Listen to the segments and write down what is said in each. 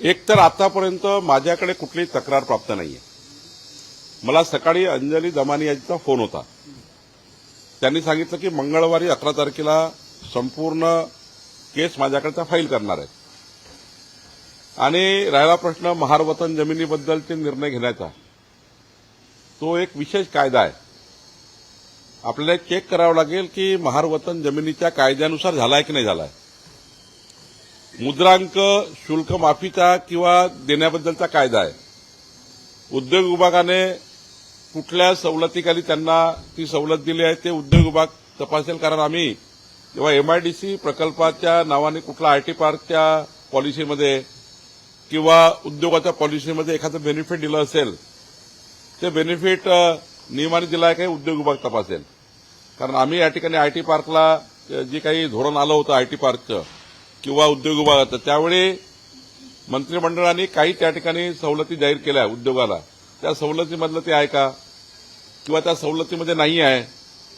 एकतर आतापर्यंत माझ्याकडे कुठलीही तक्रार प्राप्त नाहीये. मला सकाळी अंजली दमानी यांचा फोन होता. त्यांनी सांगितलं की मंगळवारी अकरा तारखेला संपूर्ण केस माझ्याकडचा फाईल करणार आहेत. आणि राहिला प्रश्न महारवतन जमिनीबद्दलचे निर्णय घेण्याचा. तो एक विशेष कायदा आहे. आपल्याला चेक करावं लागेल की महारवतन जमिनीच्या कायद्यानुसार झालाय की नाही झालाय. मुद्रांक शुल्क माफीचा किंवा देण्याबद्दलचा कायदा आहे. उद्योग विभागाने कुठल्या सवलतीखाली त्यांना ती सवलत दिली आहे ते उद्योग विभाग तपासेल. कारण आम्ही जेव्हा एमआयडीसी प्रकल्पाच्या नावाने कुठला आयटी पार्कच्या पॉलिसीमध्ये किंवा उद्योगाच्या पॉलिसीमध्ये एखादं बेनिफिट दिलं असेल ते बेनिफिट नियमाने दिलं आहे काही उद्योग विभाग तपासेल. कारण आम्ही या ठिकाणी आयटी पार्कला जे काही धोरण आलं होतं आयटी पार्कचं किंवा उद्योग विभागाचं त्यावेळी मंत्रिमंडळाने काही त्या ठिकाणी सवलती जाहीर केल्या उद्योगाला. त्या सवलतीमधलं ते आहे का? किंवा त्या सवलतीमध्ये नाही आहे?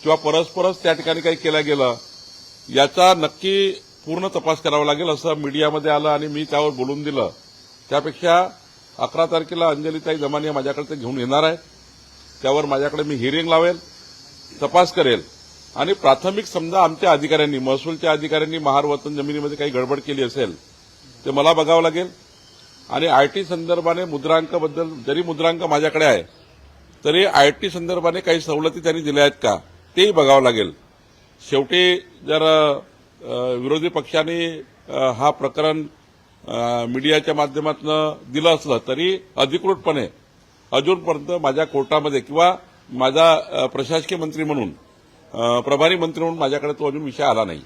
किंवा परस्परच त्या ठिकाणी काही केलं गेलं? याचा नक्की पूर्ण तपास करावा लागेल असं मीडियामध्ये आलं आणि मी त्यावर बोलून दिलं. त्यापेक्षा अकरा तारखेला अंजलीताई दमानिया माझ्याकडे ते घेऊन येणार आहे त्यावर माझ्याकडे मी हिअरिंग लावेल तपास करेल. आणि प्राथमिक समजा आमच्या अधिकाऱ्यांनी महसूलच्या अधिकाऱ्यांनी महार वतन जमिनीमध्ये काही गडबड केली असेल ते मला बघावं लागेल. आणि आयटी संदर्भाने मुद्रांकाबद्दल जरी मुद्रांक माझ्याकडे आहे तरी आयटी संदर्भाने काही सवलती त्यांनी दिल्या आहेत का तेही बघावं लागेल. शेवटी जर विरोधी पक्षाने हा प्रकरण मीडियाच्या माध्यमातून दिलं असलं तरी अधिकृतपणे अजूनपर्यंत माझ्या कोर्टामध्ये किंवा माझा प्रशासकीय मंत्री म्हणून प्रभारी मंत्री म्हणून माझ्याकडे तो अजून विषय आला नाही.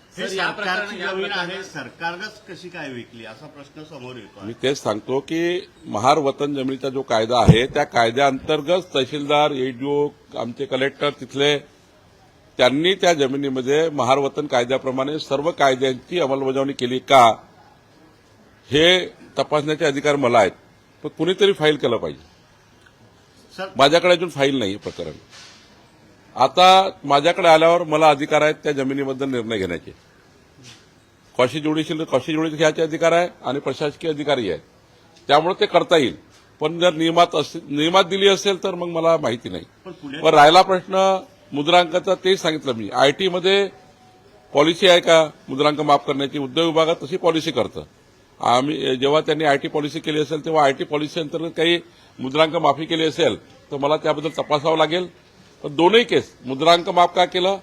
सरकारची कशी काय विकली? असा प्रश्न समोर येतो मी तेच सांगतो की महार वतन जमिनीचा जो कायदा आहे त्या कायद्याअंतर्गत तहसीलदार एडीओ आमचे कलेक्टर तिथले त्यांनी त्या जमिनीमध्ये महार वतन कायद्याप्रमाणे सर्व कायद्यांची अंमलबजावणी केली का हे तपासण्याचे अधिकार मला आहेत. पण कुणीतरी फाईल केलं पाहिजे. सर माझ्याकडे अजून फाईल नाही प्रकरण. आता माझ्याकडे आल्यावर मला अधिकार आहेत त्या जमिनीबद्दल निर्णय घेण्याचे. कॉशी जोडीशील कॉशी जोडी घ्यायचे अधिकार आहे आणि प्रशासकीय अधिकारी आहेत. त्यामुळे ते करता येईल. पण जर नियमात नियमात दिली असेल तर मग मला माहिती नाही. पण राहिला प्रश्न मुद्रांकाचा तेच सांगितलं मी. आयटीमध्ये पॉलिसी आहे का? मुद्रांक माफ करण्याची उद्योग विभागात तशी पॉलिसी करतं. आम्ही जेव्हा त्यांनी आयटी पॉलिसी केली असेल तेव्हा आयटी पॉलिसी अंतर्गत काही मुद्रांक माफी केली असेल तर मला त्याबद्दल तपासावं लागेल. पण दोनही केस. मुद्रांक माफ का केलं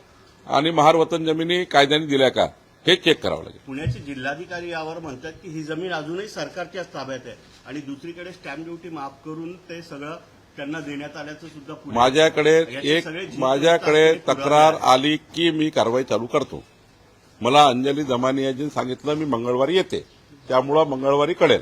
आणि महार वतन जमिनी कायद्याने दिल्या का? हे चेक करावं लागेल. पुण्याचे जिल्हाधिकारी यावर म्हणतात की ही जमीन अजूनही सरकारच्याच ताब्यात आहे आणि दुसरीकडे स्टॅम्प ड्युटी माफ करून ते सगळं त्यांना देण्यात आल्याचं सुद्धा माझ्याकडे एक माझ्याकडे तक्रार. आली की मी कारवाई चालू करतो. मला अंजली दमानियाजींनी सांगितलं मी मंगळवारी येते. त्यामुळं मंगळवारी कळेल.